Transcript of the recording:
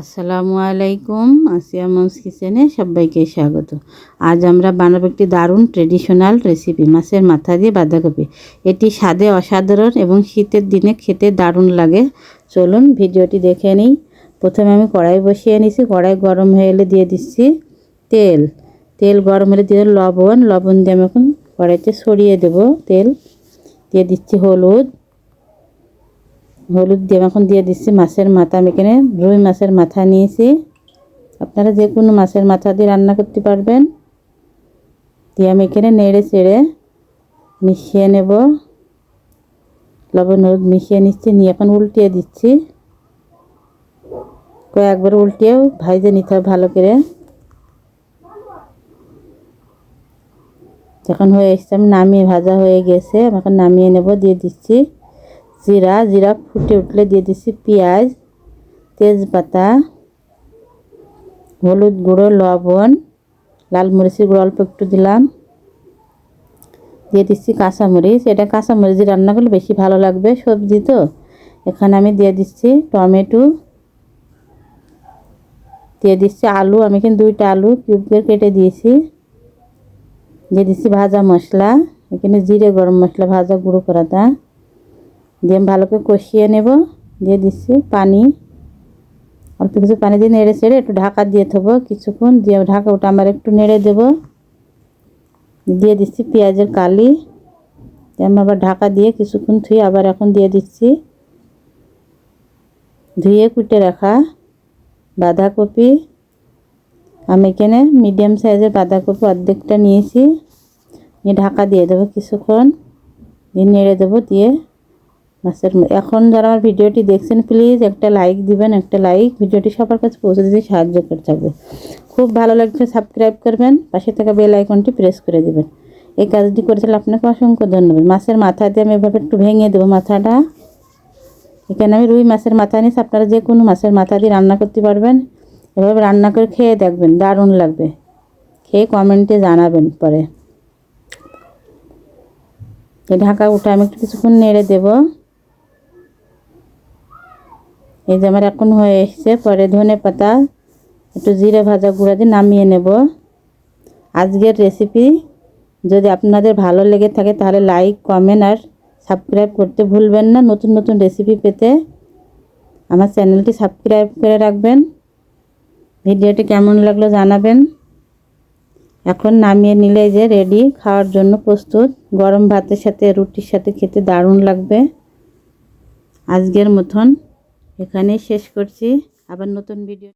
আসসালামু আলাইকুম, আসিয়া মমস কিচেনে সবাইকে স্বাগত। আজ আমরা বানাবো একটি দারুণ ট্রেডিশনাল রেসিপি, মাছের মাথা দিয়ে বাঁধাকপি। এটি স্বাদে অসাধারণ এবং শীতের দিনে খেতে দারুণ লাগে। চলুন ভিডিওটি দেখে নিই। প্রথমে আমি কড়াই বসিয়ে নিছি, কড়াই গরম হয়ে এলে দিয়ে দিচ্ছি তেল। তেল গরম হলে দিয়ে লবণ। লবণ দিয়ে আমি এখন কড়াইতে সরিয়ে দেব তেল। দিয়ে দিচ্ছি হলুদ। হলুদ দিয়ে এখন দিয়ে দিচ্ছি মাছের মাথা। আমি এখানে রুই মাছের মাথা নিয়েছি। আপনারা যে কোনো মাছের মাথা দিয়ে রান্না করতে পারবেন। দিয়ে আমি এখানে নেড়ে চেড়ে মিশিয়ে নেব। লবণ হলুদ মিশিয়ে নিচ্ছি, নিয়ে এখন উল্টিয়ে দিচ্ছি। কয়েকবার উল্টিয়েও ভাইজে নিতে হবে ভালো করে। যখন হয়ে এসছে, আমি নামিয়ে ভাজা হয়ে গেছে এখন নামিয়ে নেব, দিয়ে দিচ্ছি। জিরা জিরা ফুটে উঠলে দিয়ে দিচ্ছি পেঁয়াজ, তেজপাতা, হলুদ গুঁড়ো, লবণ, লাল মরিচের গুঁড়ো অল্প একটু দিলাম। দিয়ে দিচ্ছি কাঁচামরিচ। এটা কাঁচামরিচ রান্না করলে বেশি ভালো লাগবে সবজি তো। এখানে আমি দিয়ে দিচ্ছি টমেটো। দিয়ে দিচ্ছি আলু। আমি এখানে দুইটা আলু কিউব কেটে দিয়েছি। দিয়ে দিচ্ছি ভাজা মশলা। এখানে জিরে গরম মশলা ভাজা গুঁড়ো করাটা। দিয়ে ভালো করে কষিয়ে নেব, দিয়ে দিচ্ছি পানি, অল্প কিছু পানি দিয়ে নেড়ে ছেড়ে একটু ঢাকা দিয়ে থবো, কিছুক্ষণ দিয়ে ঢাকা ওটা আমার একটু নেড়ে দেব। দিয়ে দিচ্ছি পেঁয়াজের কালি আমি আবার ঢাকা দিয়ে কিছুক্ষণ ধুয়ে আবার এখন দিয়ে দিচ্ছি। ধুয়ে কুটে রাখা বাঁধাকপি, আমি এখানে মিডিয়াম সাইজের বাঁধাকপি অর্ধেকটা নিয়েছি, নিয়ে ঢাকা দিয়ে দেবো কিছুক্ষণ দিয়ে নেড়ে দেবো দিয়ে। মাছের এখন যারা আমার ভিডিওটি দেখছেন প্লিজ একটা লাইক দিবেন, একটা লাইক ভিডিওটি সবার কাছে পৌঁছে দিতে সাহায্য করে থাকবে। খুব ভালো লাগছে সাবস্ক্রাইব করবেন, পাশে থাকা বেল আইকনটি প্রেস করে দেবেন। এই কাজটি করেছিল আপনাকে অসংখ্য ধন্যবাদ। মাছের মাথা দিয়ে আমি এভাবে একটু ভেঙে দেবো মাথাটা। এখানে আমি রুই মাছের মাথা নিয়েছি, আপনারা যে কোনো মাছের মাথা দিয়ে রান্না করতে পারবেন। এভাবে রান্না করে খেয়ে দেখবেন, দারুণ লাগবে। খেয়ে কমেন্টে জানাবেন পরে। ঢাকা উঠে আমি একটু কিছুক্ষণ নেড়ে দেবো। এই যে আমার এখন হয়ে এসছে, পরে ধনে পাতা, একটু জিরে ভাজা গুঁড়া দিয়ে নামিয়ে নেব। আজকের রেসিপি যদি আপনাদের ভালো লেগে থাকে তাহলে লাইক কমেন্ট আর সাবস্ক্রাইব করতে ভুলবেন না। নতুন নতুন রেসিপি পেতে আমার চ্যানেলটি সাবস্ক্রাইব করে রাখবেন। ভিডিওটি কেমন লাগল জানাবেন। এখন নামিয়ে নিলে যে রেডি খাওয়ার জন্য প্রস্তুত। গরম ভাতের সাথে রুটির সাথে খেতে দারুণ লাগবে। আজকের মতন। এখানেই শেষ করছি। আবার নতুন ভিডিও